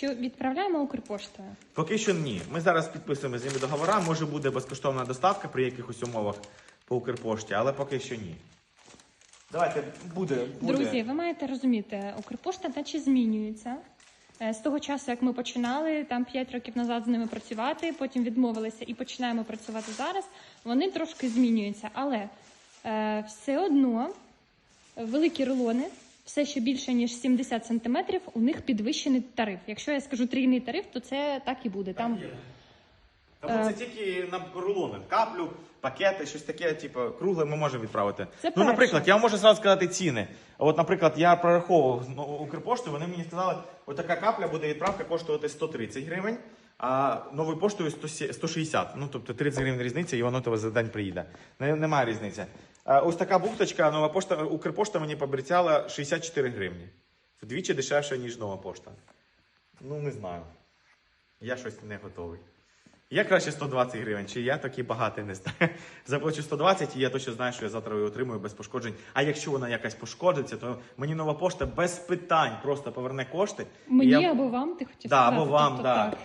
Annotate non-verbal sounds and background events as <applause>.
Чи відправляємо Укрпоштою? Поки що ні. Ми зараз підписуємо з ними договора. Може буде безкоштовна доставка при якихось умовах по Укрпошті, але поки що ні. Давайте буде. буде. Друзі, ви маєте розуміти, Укрпошта наче змінюється. Е, З того часу, як ми починали там 5 років назад з ними працювати, потім відмовилися і починаємо працювати зараз. Вони трошки змінюються, але е, все одно великі рулони, все що більше ніж 70 сантиметрів, у них підвищений тариф. Якщо я скажу трійний тариф, то це так і буде. Там Тому Е. це тільки на рулони. Каплю, пакети, щось таке, типу, кругле ми можемо відправити. Це ну, перше. наприклад, я вам можу зразу сказати ціни. От, наприклад, я прораховував ну, Укрпошту, вони мені сказали, от така капля буде відправка коштувати 130 гривень, а новою поштою 100 160. Ну, тобто 30 гривень різниця, і воно тебе за день приїде. Немає різниці. Ось така бухточка, нова пошта, Укрпошта мені пообіцяла 64 гривні. Вдвічі дешевше, ніж нова пошта. Ну, не знаю. Я щось не готовий. Я краще 120 гривень, чи я такий багатий не знаю. <laughs> Заплачу 120 і я точно знаю, що я завтра її отримую без пошкоджень. А якщо вона якась пошкодиться, то мені нова пошта без питань просто поверне кошти. мені я... або вам ти хотів Да, сказати. або вам, Тобто да. так.